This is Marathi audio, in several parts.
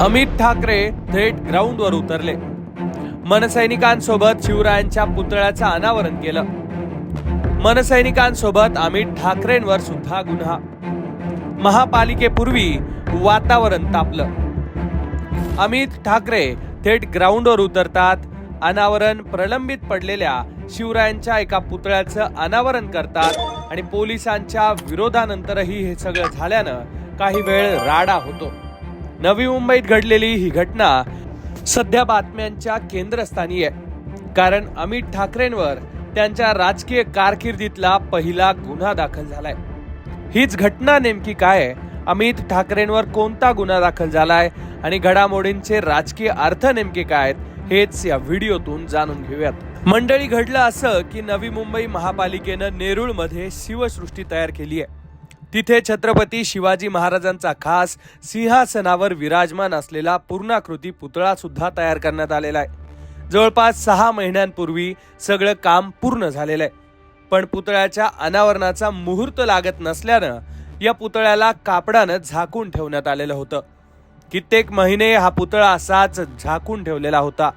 अमित ठाकरे थेट ग्राउंडवर उतरले. मनसैनिकांसोबत शिवरायांच्या पुतळ्याचं अनावरण केलं. मनसैनिकांसोबत अमित ठाकरेंवर सुद्धा गुन्हा. महापालिकेपूर्वी वातावरण तापलं. अमित ठाकरे थेट ग्राउंडवर उतरतात अनावरण प्रलंबित पडलेल्या शिवरायांच्या एका पुतळ्याचं अनावरण करतात आणि पोलिसांच्या विरोधानंतरही हे सगळं झाल्यानं काही वेळ राडा होतो. नवी मुंबईत घडलेली ही घटना सध्या बातम्यांच्या केंद्रस्थानी आहे. कारण अमित ठाकरेंवर त्यांच्या राजकीय कारकिर्दीतला पहिला गुन्हा दाखल झालाय. हीच घटना नेमकी काय आहे? अमित ठाकरेंवर कोणता गुन्हा दाखल झालाय? आणि घडामोडींचे राजकीय अर्थ नेमके काय आहेत? हेच या व्हिडिओतून जाणून घेऊयात. मंडळी घडलं असं की नवी मुंबई महापालिकेनं नेरुळमध्ये शिवसृष्टी तयार केली आहे. तिथे छत्रपती शिवाजी महाराजांचा खास सिंहासनावर विराजमान असलेला पूर्णाकृती पुतळा सुद्धा तयार करण्यात आलेला आहे. जवळपास सहा महिन्यांपूर्वी सगळं काम पूर्ण झालेलं आहे. पण पुतळ्याच्या अनावरणाचा मुहूर्त लागत नसल्यानं या पुतळ्याला कापडानं झाकून ठेवण्यात आलेलं होतं. कित्येक महिने हा पुतळा असाच झाकून ठेवलेला होता.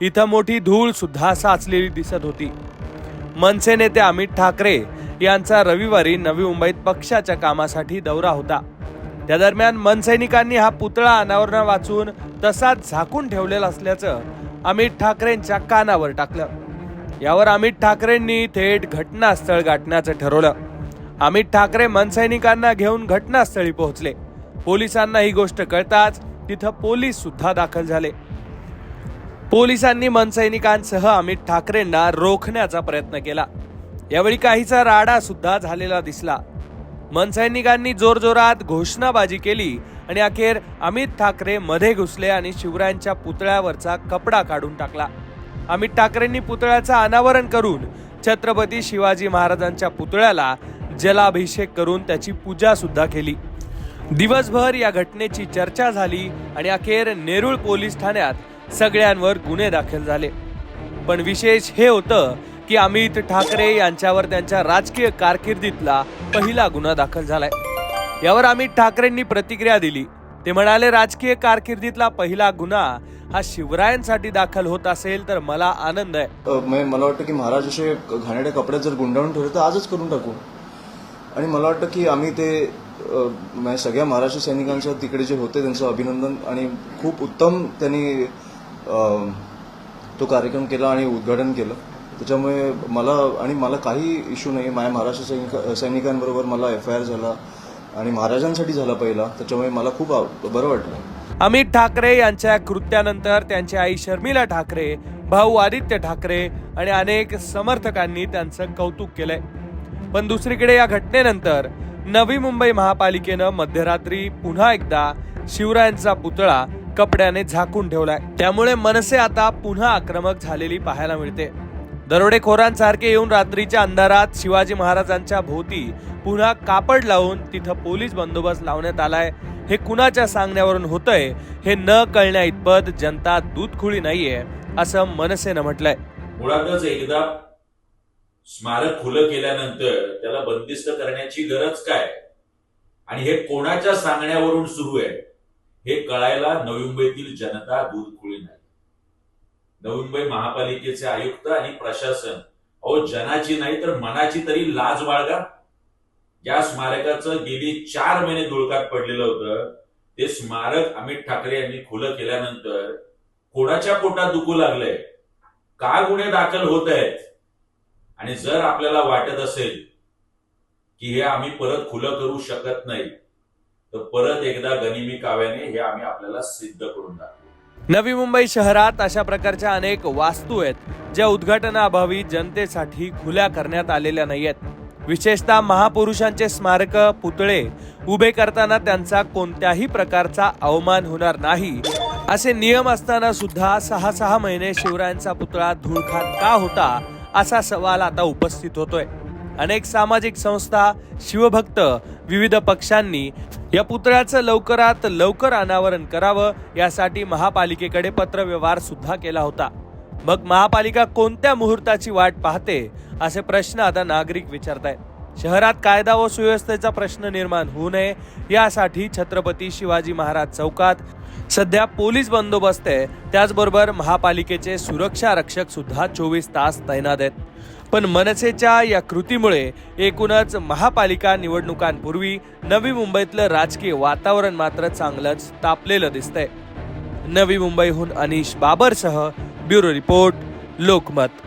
इथं मोठी धूळ सुद्धा साचलेली दिसत होती. मनसे नेते अमित ठाकरे यांचा रविवारी नवी मुंबईत पक्षाच्या कामासाठी दौरा होता. त्या दरम्यान मनसैनिकांनी हा पुतळा अनावरण वाचून तसाच झाकून ठेवलेला असल्याचं अमित ठाकरेंच्या कानावर टाकलं. यावर अमित ठाकरेंनी थेट घटनास्थळ गाठण्याचं ठरवलं. अमित ठाकरे मनसैनिकांना घेऊन घटनास्थळी पोहोचले. पोलिसांना ही गोष्ट कळताच तिथं पोलीस सुद्धा दाखल झाले. पोलिसांनी मनसैनिकांसह अमित ठाकरेंना रोखण्याचा प्रयत्न केला. यावेळी काहीचा राडा सुद्धा झालेला दिसला. मनसैनिकांनी जोरजोरात घोषणाबाजी केली आणि अखेर अमित ठाकरे मध्ये घुसले आणि शिवरायांच्या पुतळ्यावरचा कपडा काढून टाकला. अमित ठाकरेंनी पुतळ्याचं अनावरण करून छत्रपती शिवाजी महाराजांच्या पुतळ्याला जलाभिषेक करून त्याची पूजा सुद्धा केली. दिवसभर या घटनेची चर्चा झाली आणि अखेर नेरुळ पोलीस ठाण्यात सगळ्यांवर गुन्हे दाखल झाले. पण विशेष हे होतं की अमित ठाकरे यांच्यावर त्यांच्या राजकीय कारकिर्दीतला पहिला गुन्हा दाखल झालाय. यावर अमित ठाकरेंनी प्रतिक्रिया दिली. ते म्हणाले राजकीय कारकिर्दीतला पहिला गुन्हा हा शिवरायांसाठी दाखल होत असेल तर मला आनंद आहे. म्हणजे मला वाटतं की महाराज असे घाणेरड्या कपड्यात जर गुंडाळून ठेवले तर आजच करून टाकू. आणि मला वाटतं की आम्ही ते म्हणजे सगळ्या महाराष्ट्र सैनिकांचं तिकडे जे होते त्यांचं अभिनंदन आणि खूप उत्तम त्यांनी तो कार्यक्रम केला आणि उद्घाटन केलं. त्याच्यामुळे मला आणि मला काही इश्यू नाही माझ्या महाराष्ट्र सैनिक सैनिकांबरोबर मला एफ आय आर झाला आणि महाराजांसाठी झाला पहिला. त्याच्यामुळे मला खूप बरं वाटलं. अमित ठाकरे यांच्या कृत्यानंतर त्यांची आई शर्मिला ठाकरे भाऊ आदित्य ठाकरे आणि अनेक समर्थकांनी त्यांचं कौतुक केलंय. पण दुसरीकडे या घटनेनंतर नवी मुंबई महापालिकेनं मध्यरात्री पुन्हा एकदा शिवरायांचा पुतळा कपड्याने झाकून ठेवलाय. त्यामुळे मनसे आता पुन्हा आक्रमक झालेली पाहायला मिळते. दरोडेखोरांसारखे येऊन रात्रीच्या अंधारात शिवाजी महाराजांच्या भोवती पुन्हा कापड लावून तिथं पोलीस बंदोबस्त लावण्यात आलाय. हे कुणाच्या सांगण्यावरून होतंय हे न कळण्या इतपत जनता दूधखुळी नाहीये असं मनसेनं म्हटलंय. मुळातच एकदा स्मारक खुलं केल्यानंतर त्याला बंदिस्त करण्याची गरज काय? आणि हे कोणाच्या सांगण्यावरून सुरू आहे? हे कळायला नवी मुंबईतील जनता दूधखुळी नाही. नवी मुंबई महापालिकेचे आयुक्त आणि प्रशासन. अहो जनाची नाही तर मनाची तरी लाज बाळगा. या स्मारकाचं गेली चार महिने धुळकात पडलेलं होतं. ते स्मारक अमित ठाकरे यांनी खुलं केल्यानंतर कोणाच्या पोटात दुखू लागलंय? का गुन्हे दाखल होत आहेत? आणि जर आपल्याला वाटत असेल की हे आम्ही परत खुलं करू शकत नाही तर परत एकदा गनिमी काव्याने हे आम्ही आपल्याला सिद्ध करून दाखवू. नवी मुंबई शहरात अशा प्रकारच्या अनेक वास्तू आहेत ज्या उद्घाटनाअभावी जनतेसाठी खुल्या करण्यात आलेल्या नाहीयेत. विशेषतः महापुरुषांचे स्मारक पुतळे उभे करताना त्यांचा कोणत्याही प्रकारचा अवमान होणार नाही. असे नियम असताना सुद्धा सहा सहा महिने शिवरायांचा पुतळा धूळखात का होता असा सवाल आता उपस्थित होतोय. अनेक सामाजिक संस्था शिवभक्त विविध पक्षांनी या पुतळ्याचं लवकरात लवकर अनावरण करावं यासाठी महापालिकेकडे पत्रव्यवहार सुद्धा केला होता. मग महापालिका कोणत्या मुहूर्ताची वाट पाहते असे प्रश्न आता नागरिक विचारतायत. शहरात कायदा व सुव्यवस्थेचा प्रश्न निर्माण होऊ नये यासाठी छत्रपती शिवाजी महाराज चौकात सध्या पोलीस बंदोबस्त आहे. त्याचबरोबर महापालिकेचे सुरक्षा रक्षक सुद्धा चोवीस तास तैनात आहेत. पण मनसेच्या या कृतीमुळे एकूणच महापालिका निवडणुकांपूर्वी नवी मुंबईतलं राजकीय वातावरण मात्र चांगलंच तापलेलं दिसतंय. नवी मुंबईहून अनिश बाबरसह ब्युरो रिपोर्ट लोकमत.